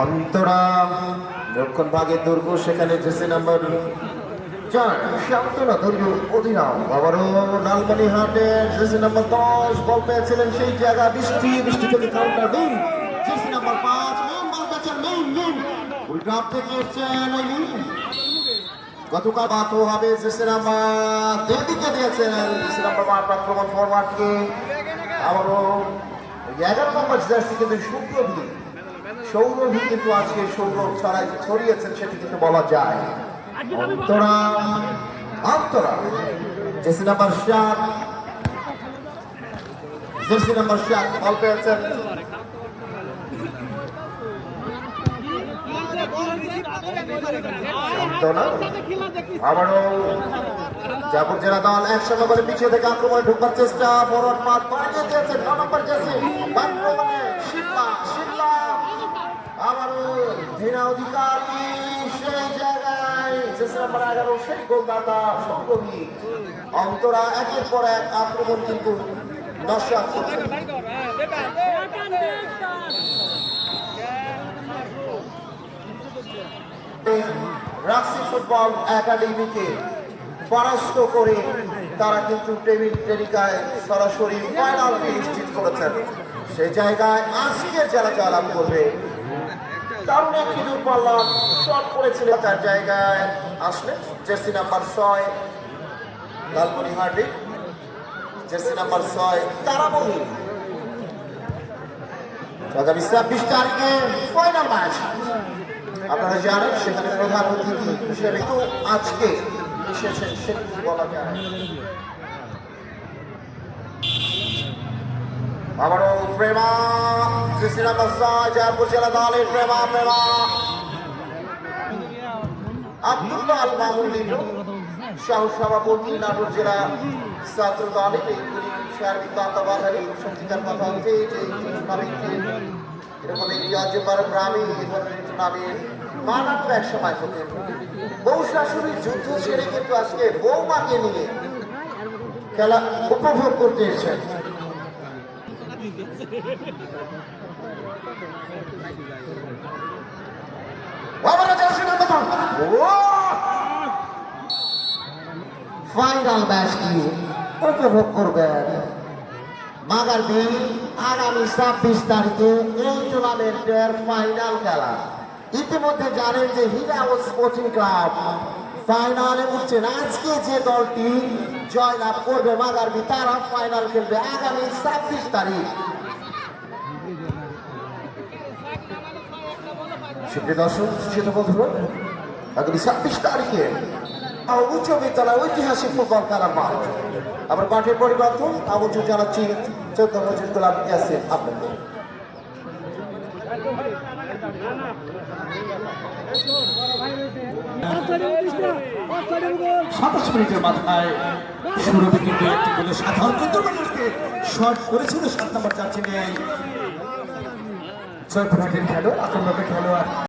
অন্তরা দক্ষিণ ভাগের দুর্গ, সেখানে জেসি নাম্বার চার শান্তনা দুর্গ, অধিনাম আবারও লালমনি হাটের জেসি নাম্বার দশ, বল পেয়েছিলেন সেই জায়গা, বৃষ্টি বৃষ্টি থেকে কাউন্টার দিন। নাম্বার পাঁচ মেন বল পেয়েছেন মেন মেন থেকে এসছেন। গতকাল বাতো হবে জেসি নাম্বার। দেদিকে দিয়েছেন জেসি নাম্বার আট আক্রমণ ফরওয়ার্ডকে আবারও এগারো নম্বর জার্সি কিন্তু সৌরভী সৌরভী কিন্তু আজকে সৌরভ ছড়াই ছড়িয়েছেন সেটি কিন্তু বলা যায়। জেসি নাম্বার জেসি নাম্বার আবারও জাপুর জেলা দল একসঙ্গে করে পিছিয়ে থেকে আক্রমণে ঢুকবার চেষ্টা ফরওয়ার্ড পাস বাড়িয়ে দিয়েছে নম্বর জার্সি আক্রমণে শিল্পা শিল্পা আবারও ধীরা অধিকারী, সেই জায়গায় শেষ নাম্বার এগারো সেই গোলদাতা সৌরভী অন্তরা একের পর এক আক্রমণ কিন্তু নস্বাত করছে। রাশি ফুটবল একাডেমিকে পরাস্ত করে তারা কিন্তু টেবিল টেলিকায় সরাসরি ফাইনাল নিশ্চিত করেছেন। সেই জায়গায় আজকে যারা জয়লাভ করবে দারুণ একটি দূরপাল্লার শট করেছিল তার জায়গায়। আসলে জার্সি নাম্বার ছয়, লালমনি হার্ডি জার্সি নাম্বার ছয়, তারামণি। আগামী ছাব্বিশ তারিখে ফাইনাল ম্যাচ আপনারা জানেন সেখানে প্রধান অতিথি হিসেবে আজকে এসেছেন সেটি বলা যায়। আবারও প্রেমা কৃষ্ণা বাসা জয়পুর জেলা দলের প্রেমা প্রেমা। আব্দুল্লাহ আল লিটু সহ সভাপতি নাটোর জেলা ছাত্র দলের এই যে গ্রামে এক সময় যুদ্ধ নিয়ে খেলা উপভোগ করতে এসেছেন। ফাইনাল ম্যাচটি উপভোগ করবেন। মাগারবি আগামী ছাব্বিশ তারিখে এই টুর্নামেন্টের ফাইনাল খেলা। ইতিমধ্যে জানেন যে হিরাও স্পোর্টিং ক্লাব ফাইনালে উঠছেন আজকে যে দলটি জয়লাভ করবে মাগারবি তারা ফাইনাল খেলবে আগামী ছাব্বিশ তারিখ। ছাব্বিশ তারিখে উচ্চ বিদ্যালয় ঐতিহাসিক মাঠ। পরিবর্তন সাতাশ মিনিটের মাথায় সুরভি কিন্তু একটি গোলে সাধারণ চন্দ্রবাজারকে শট করেছিল সাত নম্বর খেলোয়াড় খেলোয়াড়।